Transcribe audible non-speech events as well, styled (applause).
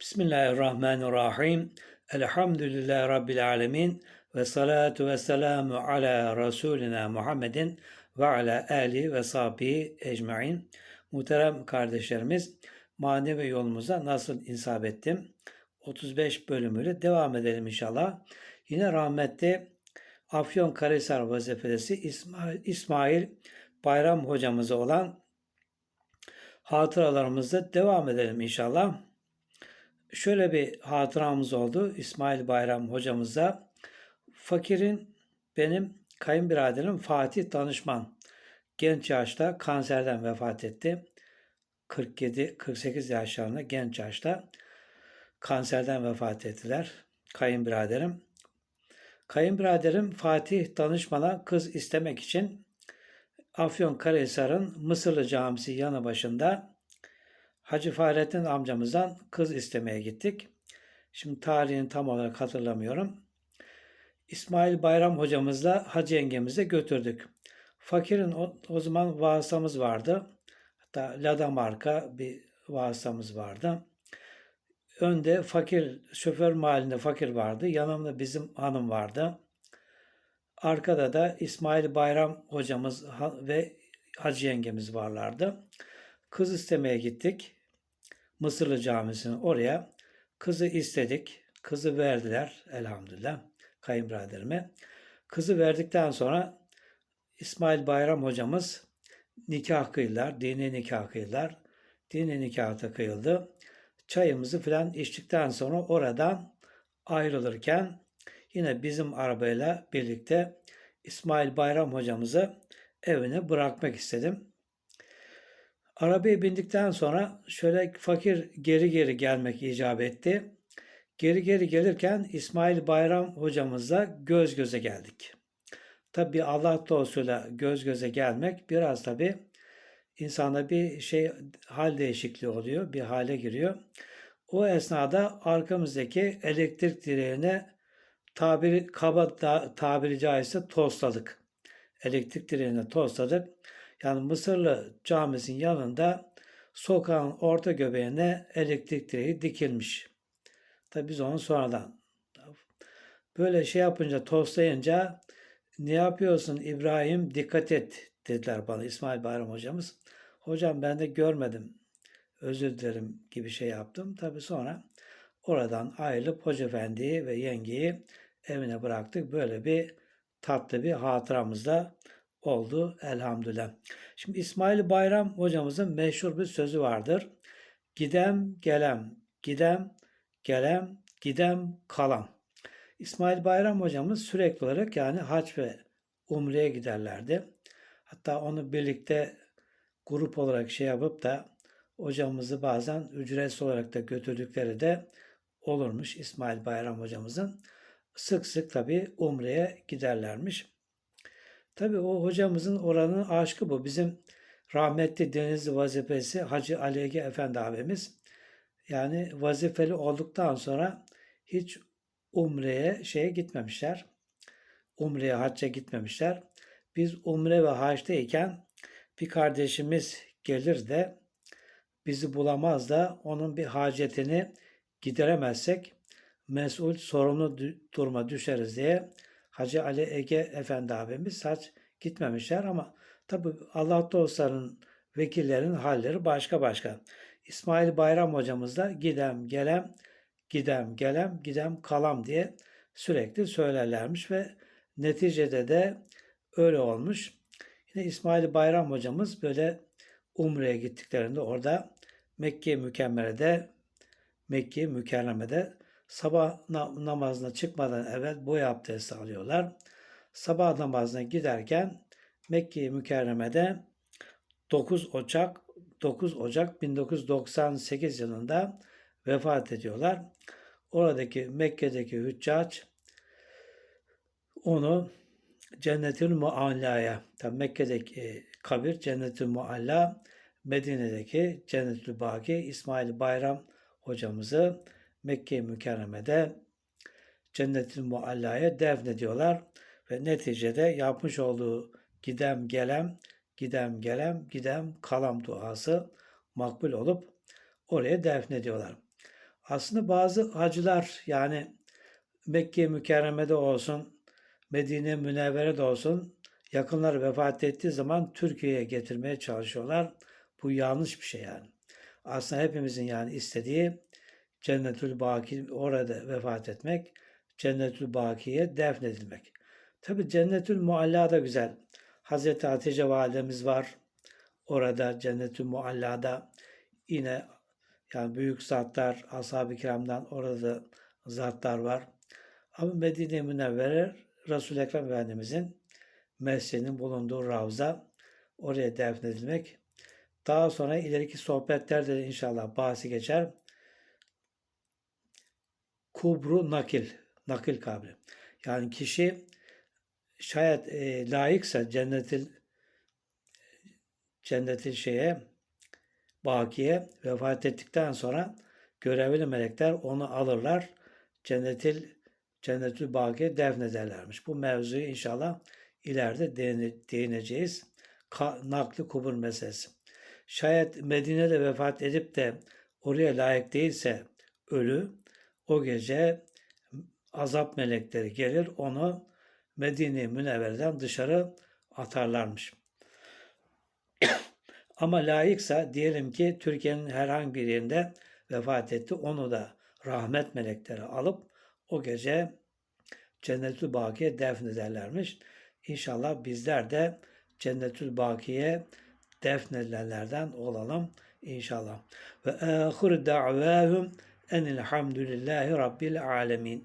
Bismillahirrahmanirrahim. Elhamdülillahi Rabbil alemin. Ve salatu ve selamu ala Resulina Muhammedin ve ala ali ve sahbihi ecmain. Muhterem kardeşlerimiz, manevi yolumuza nasıl insaf ettim? 35 bölümüyle devam edelim inşallah. Yine rahmetli Afyon Karahisar vazifesi İsmail, İsmail Bayram hocamıza olan hatıralarımızda devam edelim inşallah. Şöyle bir hatıramız oldu İsmail Bayram hocamıza. Fakirin benim kayınbiraderim Fatih Danışman genç yaşta kanserden vefat etti. 47-48 yaşlarında genç yaşta kanserden vefat ettiler. Kayınbiraderim. Kayınbiraderim Fatih Danışman'a kız istemek için Afyon Karahisar'ın Mısırlı Camisi yanı başında Hacı Fahrettin amcamızdan kız istemeye gittik. Şimdi tarihini tam olarak hatırlamıyorum. İsmail Bayram hocamızla Hacı yengemize götürdük. Fakirin o, o zaman vasıtamız vardı. Hatta Lada marka bir vasıtamız vardı. Önde fakir, şoför mahallinde fakir vardı. Yanımda bizim hanım vardı. Arkada da İsmail Bayram hocamız ve Hacı yengemiz varlardı. Kız istemeye gittik. Mısırlı Camisi'ne oraya. Kızı istedik. Kızı verdiler elhamdülillah kayınbiraderime. Kızı verdikten sonra İsmail Bayram hocamız nikah kıydılar. Dini nikah kıydılar. Dini nikah da kıyıldı. Çayımızı falan içtikten sonra oradan ayrılırken yine bizim arabayla birlikte İsmail Bayram hocamızı evine bırakmak istedim. Arabaya bindikten sonra şöyle fakir geri geri gelmek icap etti. Geri geri gelirken İsmail Bayram hocamızla göz göze geldik. Tabi Allah dostuyla göz göze gelmek biraz tabi insanda bir şey hal değişikliği oluyor, bir hale giriyor. O esnada arkamızdaki elektrik direğine tabiri kaba tabiri caizse tosladık. Elektrik direğine tosladık. Yani Mısırlı camisinin yanında sokağın orta göbeğine elektrik direği dikilmiş. Tabi biz onu sonradan böyle şey yapınca toslayınca ne yapıyorsun İbrahim dikkat et dediler bana İsmail Bayram hocamız. Hocam ben de görmedim özür dilerim gibi şey yaptım. Tabi sonra oradan ayrılıp Hoca Efendi'yi ve yengeyi evine bıraktık. Böyle bir tatlı bir hatıramız da oldu elhamdülillah. Şimdi İsmail Bayram hocamızın meşhur bir sözü vardır. Gidem gelem, gidem gelem, gidem kalam. İsmail Bayram hocamız sürekli olarak yani hac ve umreye giderlerdi. Hatta onu birlikte grup olarak şey yapıp da hocamızı bazen ücretsiz olarak da götürdükleri de olurmuş İsmail Bayram hocamızın. Sık sık tabi umreye giderlermiş. Tabi o hocamızın oranın aşkı bu. Bizim rahmetli Denizli vazifesi Hacı Ali Ege Efendi abimiz. Yani vazifeli olduktan sonra hiç umreye şeye gitmemişler. Umreye hacca gitmemişler. Biz umre ve haçtayken bir kardeşimiz gelir de bizi bulamaz da onun bir hacetini gideremezsek mesul sorumlu duruma düşeriz diye Hacı Ali Ege Efendi abimiz saç gitmemişler ama tabi Allah dostlarının vekillerin halleri başka başka. İsmail Bayram hocamız da gidem gelem gidem gelem gidem kalam diye sürekli söylerlermiş ve neticede de öyle olmuş. Yine İsmail Bayram hocamız böyle Umre'ye gittiklerinde orada Mekke Mükemmel'de Mekke Mükerreme'de sabah namazına çıkmadan evvel boy abdesti alıyorlar. Sabah namazına giderken Mekke Mükerreme'de 9 Ocak 9 Ocak 1998 yılında vefat ediyorlar. Oradaki Mekke'deki hüccac onu Cennetül Mualla'ya, tabi Mekke'deki kabir Cennetül Mualla, Medine'deki Cennetül Baki İsmail Bayram hocamızı Mekke-i Mükerreme'de Cennetül Mualla'ya defnediyorlar ve neticede yapmış olduğu gidem gelem, gidem gelem, gidem kalam duası makbul olup oraya defnediyorlar. Aslında bazı hacılar yani Mekke mükerremede olsun, Medine münevverede olsun yakınları vefat ettiği zaman Türkiye'ye getirmeye çalışıyorlar. Bu yanlış bir şey yani. Aslında hepimizin yani istediği Cennetül Baki orada vefat etmek, Cennetül Baki'ye defnedilmek. Tabi Cennetül Mualla da güzel. Hazreti Hatice validemiz var. Orada Cennetül Mualla'da yine yani büyük zatlar, ashab-ı kiramdan orada zatlar var. Ama Medine-i Münevvere Resul-i Ekrem Efendimizin mescidinin bulunduğu Ravza oraya defnedilmek. Daha sonra ileriki sohbetlerde de inşallah bahsi geçer. Kubru nakil, nakil kabri. Yani kişi şayet e, layıksa cennetil cennetil şeye bakiye vefat ettikten sonra görevli melekler onu alırlar. Cennetil cennetül bakiye defnederlermiş. Bu mevzuyu inşallah ileride değine- değineceğiz. Ka- nakli kubur meselesi. Şayet Medine'de vefat edip de oraya layık değilse ölü o gece azap melekleri gelir onu Medine-i Münevver'den dışarı atarlarmış. (clears throat) Ama layıksa diyelim ki Türkiye'nin herhangi bir yerinde vefat etti. Onu da rahmet melekleri alıp o gece Cennetül Baki'ye defnederlermiş. İnşallah bizler de Cennetül Baki'ye defnedilenlerden olalım inşallah. Ve ahir da'vahum enilhamdülillahi rabbil alemin.